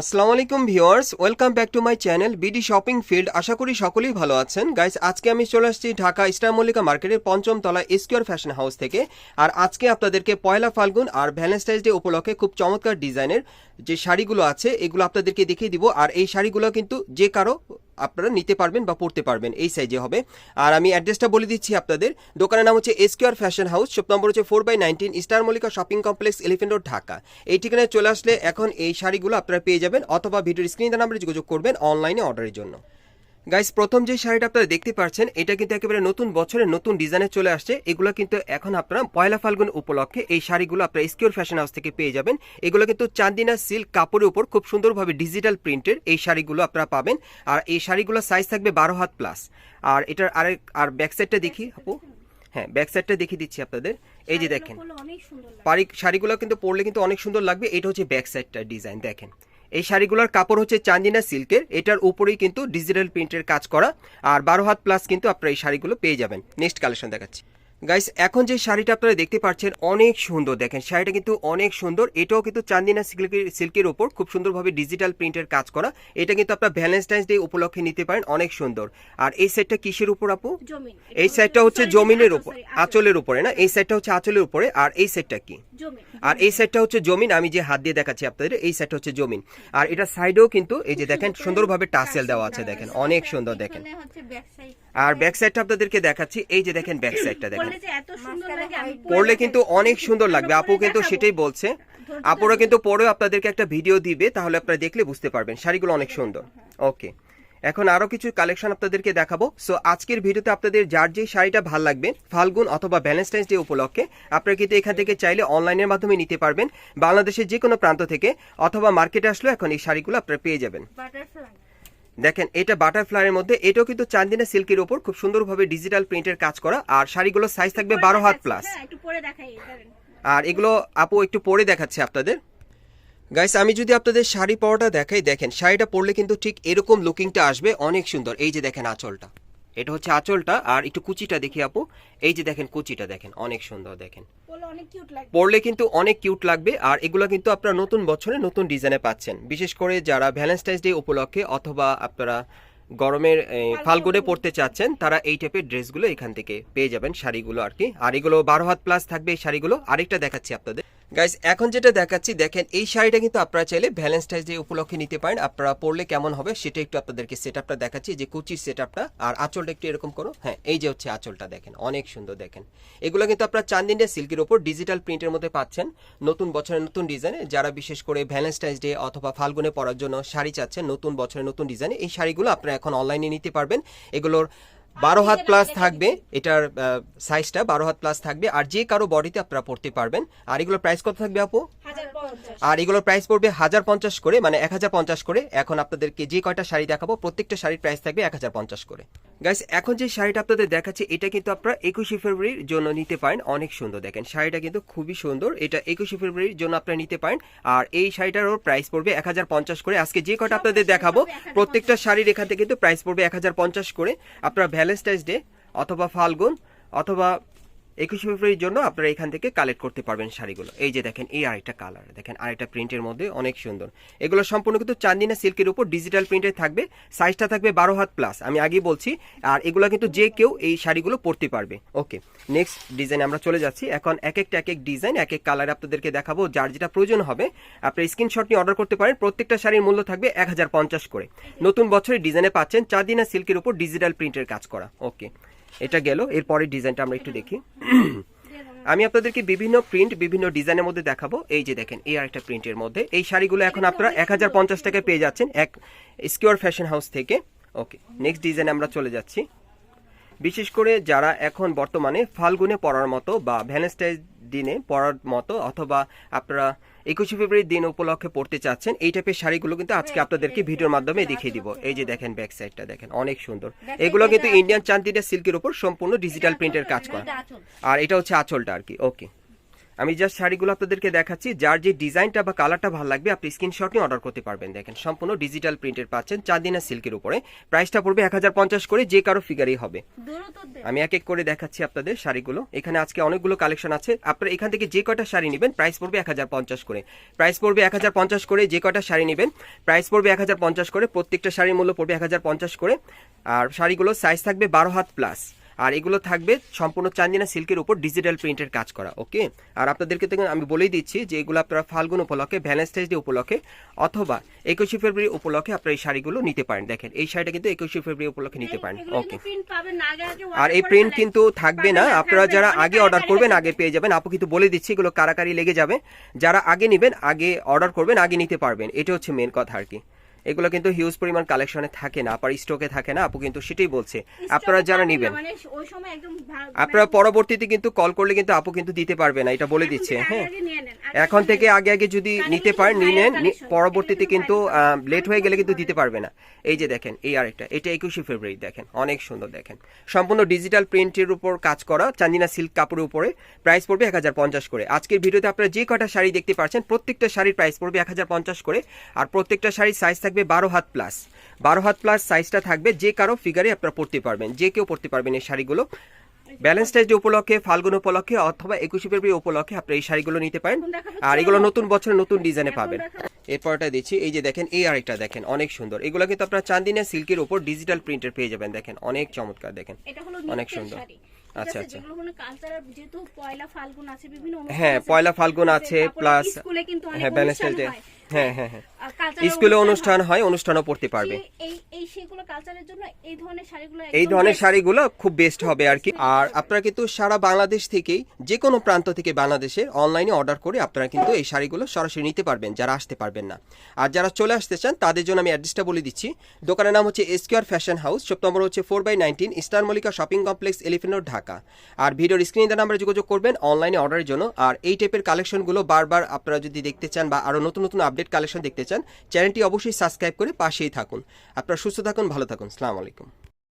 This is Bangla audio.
আসসালামু আলাইকুম viewers, welcome back to my channel BD shopping field. আশা করি সকলেই ভালো আছেন। গাইস আজকে আমি চলে আসছি ঢাকা ইস্টার মল্লিকা মার্কেটের পঞ্চম তলা স্কোয়ার ফ্যাশন হাউস থেকে। আর আজকে আপনাদেরকে পয়লা ফাল্গুন আর ভ্যালেন্টাইন্স ডে উপলক্ষে খুব চমৎকার ডিজাইনের যে শাড়িগুলো আছে, এগুলো আপনাদেরকে দেখিয়ে দিব। আর এই শাড়িগুলো কিন্তু যে কারও আপনারা নিতে পারবেন বা পড়তে পারবেন, এই সাইজে হবে। আর আমি অ্যাড্রেসটা বলে দিচ্ছি আপনাদের। দোকানের নাম হচ্ছে Esquire fashion house shop number হচ্ছে four by nineteen star Mallika shopping complex Elephant road Dhaka এই ঠিকানায় চলে আসলে এখন এই শাড়িগুলো আপনারা পেয়ে যাবেন, অথবা ভিডিওর স্ক্রিন নাম্বারে যোগাযোগ করবেন অনলাইনে অর্ডারের জন্য। গাইস প্রথম যে শাড়িটা আপনারা দেখতে পাচ্ছেন এটা কিন্তু একেবারে নতুন বছরের নতুন ডিজাইনে চলে আসছে। এগুলো কিন্তু এখন আপনারা পয়লা ফাল্গুন উপলক্ষে এই শাড়িগুলো আপনারা স্কিওর ফ্যাশন হাউস থেকে পেয়ে যাবেন। এগুলো কিন্তু চান্দিনা সিল্ক কাপড়ের উপর খুব সুন্দরভাবে ডিজিটাল প্রিন্টের এই শাড়িগুলো আপনারা পাবেন। আর এই শাড়িগুলো সাইজ থাকবে বারো হাত প্লাস আর এটার আরেক আর ব্যাক সাইডটা দেখি আপু। হ্যাঁ ব্যাক সাইডটা দেখিয়ে দিচ্ছি আপনাদের। এই যে দেখেন। শাড়িগুলো কিন্তু পরলে কিন্তু অনেক সুন্দর লাগবে। এটা হচ্ছে ব্যাক সাইডটার ডিজাইন দেখেন। এই শাড়িগুলোর কাপড় হচ্ছে চান্দিনা সিল্কের। এটার উপরেই কিন্তু ডিজিটাল প্রিন্টের কাজ করা। আর বারো হাত প্লাস কিন্তু আপনারা এই শাড়িগুলো পেয়ে যাবেন। নেক্সট কালেকশন দেখাচ্ছি। গাইস এখন যে শাড়িটা আপনারা দেখতে পাচ্ছেন অনেক সুন্দর। দেখেন শাড়িটা কিন্তু অনেক সুন্দর। এটাও কিন্তু চান্দিনা সিল্কের সিল্কের উপর খুব সুন্দরভাবে ডিজিটাল প্রিন্টের কাজ করা। এটা কিন্তু আপনার ভ্যালেন্টাইন্স ডে উপলক্ষে নিতে পারেন অনেক সুন্দর। আর এই সেটটা কিসের উপর আপু? এই সাইডটা হচ্ছে জমিনের উপর আঁচলের উপরে। না? এই সাইডটা হচ্ছে আঁচলের উপরে আর এই সাইডটা কি? আর এই সাইডটা হচ্ছে জমিন আমি যে হাত দিয়ে দেখাচ্ছি আপনাদের এই সাইডটা হচ্ছে জমিন। আর এটা সাইডেও কিন্তু এই যে দেখেন সুন্দরভাবে টাসেল দেওয়া আছে দেখেন অনেক সুন্দর দেখেন। সাইড আর ব্যাক সাইডটা আপনাদেরকে দেখাচ্ছি এই যে দেখেন ব্যাক সাইডটা দেখেন। পরলে যে এত সুন্দর লাগে আমি পরলে কিন্তু অনেক সুন্দর লাগবে। আপু কিন্তু সেটাই বলছে। আপুরা কিন্তু পরেও আপনাদেরকে একটা ভিডিও দিবে তাহলে আপনারা দেখলে বুঝতে পারবেন। শাড়িগুলো অনেক সুন্দর। ওকে এখন আরও কিছু কালেকশন আপনাদেরকে দেখাবো। সো আজকের ভিডিওতে আপনাদের যার যে শাড়িটা ভালো লাগবে ফাল্গুন অথবা ভ্যালেন্টাইন্স ডে উপলক্ষে আপনারা কিন্তু এখান থেকে চাইলে অনলাইনের মাধ্যমে নিতে পারবেন। বাংলাদেশের যে কোনো প্রান্ত থেকে অথবা মার্কেটে আসলেও এখন এই শাড়িগুলো আপনারা পেয়ে যাবেন। দেখেন এটা বাটারফ্লাইয়ের মধ্যে এটাও কিন্তু চান্দিনা সিল্কের উপর খুব সুন্দরভাবে ডিজিটাল প্রিন্টের কাজ করা। আর শাড়িগুলো সাইজ থাকবে বারো হাত প্লাস হ্যাঁ দাঁড়ান। আর এগুলো আপু একটু পরে দেখাচ্ছে আপনাদের। গাইস আমি যদি আপনাদের শাড়ি পরাটা দেখাই দেখেন শাড়িটা পরলে কিন্তু ঠিক এরকম লুকিংটা আসবে অনেক সুন্দর। এই যে দেখেন আঁচলটা। এটা হচ্ছে আঁচলটা আর একটু কুচিটা দেখি আপু। এই যে দেখেন কুচিটা দেখেন অনেক সুন্দর দেখেন। পরলে কিন্তু অনেক কিউট লাগবে আর এগুলো কিন্তু আপনারা নতুন বছরে নতুন ডিজাইনে পাচ্ছেন। বিশেষ করে যারা ভ্যালেন্টাইন্স ডে উপলক্ষে অথবা আপনারা গরমের ফাল্গুনে পড়তে চাচ্ছেন তারা এই টাইপের ড্রেসগুলো এখান থেকে পেয়ে যাবেন শাড়িগুলো আর কি। আর এগুলো বারো হাত প্লাস থাকবে এই শাড়িগুলো। আরেকটা দেখাচ্ছি আপনাদের। গাইস এখন যেটা দেখাচ্ছি, দেখেন এই শাড়িটা কিন্তু আপনারা চাইলে ভ্যালেন্টাইন্স ডে উপলক্ষে নিতে পারেন। আপনারা পরলে কেমন হবে সেটা একটু আপনাদেরকে সেট আপটা দেখাচ্ছি যে কুচির সেট আপটা আর আঁচলটা একটু এরকম করো। হ্যাঁ এই যে হচ্ছে আঁচলটা দেখেন, অনেক সুন্দর দেখেন। এগুলো কিন্তু আপনারা চান্দিনিয়া সিল্কের ওপর ডিজিটাল প্রিন্টের মধ্যে পাচ্ছেন। নতুন বছরের নতুন ডিজাইনে যারা বিশেষ করে ভ্যালেন্টাইন্স ডে অথবা ফাল্গুনে পরার জন্য শাড়ি চাচ্ছেন, নতুন বছরের নতুন ডিজাইনে এই শাড়িগুলো আপনারা এখন অনলাইনে নিতে পারবেন। এগুলোর বারো হাত প্লাস থাকবে এটার সাইজটা বারো হাত প্লাস থাকবে আর যে কারও বডিতে আপনারা পড়তে পারবেন আর এগুলোর প্রাইস কত থাকবে আপু? আর এগুলোর প্রাইস পড়বে হাজার পঞ্চাশ করে মানে এক হাজার পঞ্চাশ করে। এখন আপনাদেরকে যে কয়টা শাড়ি দেখাবো প্রত্যেকটা শাড়ির প্রাইস থাকবে এক হাজার পঞ্চাশ করে। গাইস এখন যে শাড়িটা আপনাদের দেখাচ্ছি এটা কিন্তু আপনারা একুশে ফেব্রুয়ারির জন্য নিতে পারেন। অনেক সুন্দর দেখেন শাড়িটা কিন্তু খুবই সুন্দর। এটা একুশে ফেব্রুয়ারির জন্য আপনারা নিতে পারেন। আর এই শাড়িটারও প্রাইস পড়বে এক হাজার পঞ্চাশ করে। আজকে যে কটা আপনাদের দেখাবো প্রত্যেকটা শাড়ির এখান থেকে কিন্তু প্রাইস পড়বে এক হাজার পঞ্চাশ করে। আপনারা ভ্যালেন্টাইন্স ডে অথবা ফাল্গুন অথবা একুশে ফেব্রুয়ারির জন্য আপনারা এখান থেকে কালেক্ট করতে পারবেন শাড়িগুলো। এই যে দেখেন, এই আরেকটা কালার দেখেন আরেকটা প্রিন্টের মধ্যে অনেক সুন্দর। এগুলো সম্পূর্ণ কিন্তু চান্দিনা সিল্কের উপর ডিজিটাল প্রিন্টে থাকবে সাইজটা থাকবে বারো হাত প্লাস আমি আগেই বলছি। আর এগুলো কিন্তু যে কেউ এই শাড়িগুলো পরতে পারবে। ওকে নেক্সট ডিজাইন আমরা চলে যাচ্ছি। এখন এক একটা, এক এক ডিজাইন এক এক কালার আপনাদেরকে দেখাবো, যার যেটা প্রয়োজন হবে। আপনি স্ক্রিনশট নিয়ে অর্ডার করতে পারেন, প্রত্যেকটা শাড়ির মূল্য থাকবে এক হাজার পঞ্চাশ করে। নতুন বছরের ডিজাইনে পাচ্ছেন চাঁদিনা সিল্কের উপর ডিজিটাল প্রিন্টের কাজ করা। ওকে এটা গেল এরপরের ডিজাইনটা আমরা একটু দেখি। আমি আপনাদেরকে বিভিন্ন প্রিন্ট বিভিন্ন ডিজাইনের মধ্যে দেখাবো। এই যে দেখেন এই আরেকটা প্রিন্টের মধ্যে। এই শাড়িগুলো এখন আপনারা এক হাজার পঞ্চাশ টাকায় পেয়ে যাচ্ছেন এক স্কিওর ফ্যাশন হাউস থেকে। ওকে নেক্সট ডিজাইনে আমরা চলে যাচ্ছি। বিশেষ করে যারা এখন বর্তমানে ফাল্গুনে পড়ার মতো বা ভ্যালেন্টাইন্স দিনে পড়ার মতো অথবা আপনারা একুশে ফেব্রুয়ারির দিন উপলক্ষে পড়তে চাচ্ছেন এই টাইপের শাড়িগুলো কিন্তু আজকে আপনাদেরকে ভিডিওর মাধ্যমে দেখিয়ে দিব। এই যে দেখেন ব্যাক সাইডটা দেখেন অনেক সুন্দর। এগুলো কিন্তু ইন্ডিয়ান চান্দিটা সিল্কের উপর সম্পূর্ণ ডিজিটাল প্রিন্টের কাজ করা। আর এটা হচ্ছে আচলটা আর কি ওকে আমি জাস্ট শাড়িগুলো আপনাদেরকে দেখাচ্ছি যার যে ডিজাইনটা বা কালারটা ভালো লাগবে আপনি স্ক্রিনশট নিয়ে অর্ডার করতে পারবেন। দেখেন সম্পূর্ণ ডিজিটাল প্রিন্টের পাচ্ছেন চাঁদিনা সিল্কের উপরে। প্রাইসটা পড়বে এক হাজার পঞ্চাশ করে যে কারও ফিগারই হবে। আমি এক এক করে দেখাচ্ছি আপনাদের শাড়িগুলো। এখানে আজকে অনেকগুলো কালেকশন আছে। আপনারা এখান থেকে যে কয়টা শাড়ি নেবেন প্রাইস পড়বে এক হাজার পঞ্চাশ করে। প্রাইস পড়বে এক হাজার পঞ্চাশ করে যে কয়টা শাড়ি নেবেন প্রাইস পড়বে এক হাজার পঞ্চাশ করে। প্রত্যেকটা শাড়ির মূল্য পড়বে এক হাজার পঞ্চাশ করে। আর শাড়িগুলো সাইজ থাকবে বারো হাত প্লাস আর এগুলো থাকবে সম্পূর্ণ চান্দিনা সিল্কের উপর ডিজিটাল প্রিন্টের কাজ করা ওকে আর আপনাদেরকে তো আমি বলেই দিচ্ছি যে এগুলো আপনারা ফাল্গুন উপলক্ষে ভ্যালেন্টাইন্স ডে উপলক্ষে অথবা একুশে ফেব্রুয়ারি উপলক্ষে আপনারা এই শাড়িগুলো নিতে পারেন। দেখেন এই শাড়িটা কিন্তু একুশে ফেব্রুয়ারি উপলক্ষে নিতে পারেন ওকে আর এই প্রিন্ট কিন্তু থাকবে না আপনারা যারা আগে অর্ডার করবেন আগে পেয়ে যাবেন আপু কিন্তু বলে দিচ্ছি এগুলো কারাকারি লেগে যাবে। যারা আগে নেবেন আগে অর্ডার করবেন আগে নিতে পারবেন এটা হচ্ছে মেন কথা আর কি। এগুলো কিন্তু হিউজ পরিমাণ কালেকশনে থাকে না আবার স্টকে থাকে না আপু কিন্তু সেটাই বলছে। আপনারা যারা নেবেন। মানে ভা- আপনারা মানে পরবর্তীতে কিন্তু কল করলে কিন্তু আপু কিন্তু দিতে পারবে না এটা বলে দিচ্ছে হ্যাঁ। এখন থেকে আগে আগে যদি নিতে পারেন নিয়ে নেন পরবর্তীতে কিন্তু লেট হয়ে গেলে কিন্তু দিতে পারবে না। এই যে দেখেন এই আরেকটা এটা একুশে ফেব্রুয়ারি দেখেন অনেক সুন্দর দেখেন। সম্পূর্ণ ডিজিটাল প্রিন্টের উপর কাজ করা চান্দিনা সিল্ক কাপড়ের উপরে প্রাইস পড়বে এক হাজার পঞ্চাশ করে। আজকের ভিডিওতে আপনারা যে কটা শাড়ি দেখতে পাচ্ছেন প্রত্যেকটা শাড়ির প্রাইস পড়বে এক হাজার পঞ্চাশ করে আর প্রত্যেকটা শাড়ির সাইজ থাকবে বারো হাত প্লাস বারো হাত প্লাস সাইজটা থাকবে যে কারও ফিগারে আপনারা পড়তে পারবেন যে কেউ পড়তে পারবেন এই শাড়িগুলো। ব্যালেন্স ডে উপলক্ষে ফাল্গুন উপলক্ষে অথবা একুশে ফেব্রুয়ারি উপলক্ষে আপনারা এই শাড়িগুলো নিতে পারেন। আর এগুলো নতুন বছরের নতুন ডিজাইনে পাবেন। এরপরটা দিচ্ছি এই যে দেখেন এই আরেকটা দেখেন অনেক সুন্দর। এগুলো কিন্তু আপনারা চান্দিনা সিল্কের উপর ডিজিটাল প্রিন্টের পেয়ে যাবেন দেখেন অনেক চমৎকার দেখেন। অনেক সুন্দর। আচ্ছা, আচ্ছা। যেগুলো কালচারাল যেহেতু পয়লা ফাল্গুন আছে বিভিন্ন হ্যাঁ, পয়লা ফাল্গুন আছে, অনেক হ্যাঁ, অনুষ্ঠান হ্যাঁ, হ্যাঁ, হ্যাঁ। স্কুলে অনুষ্ঠান হয়। অনুষ্ঠানও পড়তে পারবে। এই ধরনের শাড়িগুলো খুব বেস্ট হবে আর কি। আর আপনারা কিন্তু সারা বাংলাদেশ থেকেই যে কোনো প্রান্ত থেকে বাংলাদেশে অনলাইনে অর্ডার করে আপনারা কিন্তু এই শাড়িগুলো সরাসরি নিতে পারবেন যারা আসতে পারবেন না। আর যারা চলে আসতে চান তাদের জন্য আমি অ্যাড্রেসটা বলে দিচ্ছি। দোকানের নাম হচ্ছে SQR fashion house shop number হচ্ছে four by nineteen star Mallika shopping complex Elephant Dhaka. আর ভিডিওর স্ক্রিনে দেওয়া নাম্বারে যোগাযোগ করবেন অনলাইনে অর্ডারের জন্য। আর এই টাইপের কালেকশনগুলো বারবার আপনারা যদি দেখতে চান বা আরও নতুন নতুন আপডেট কালেকশন দেখতে চান চ্যানেলটি অবশ্যই সাবস্ক্রাইব করে পাশেই থাকুন। আপনারা সুস্থ থাকুন ভালো থাকুন। সালাম আলাইকুম।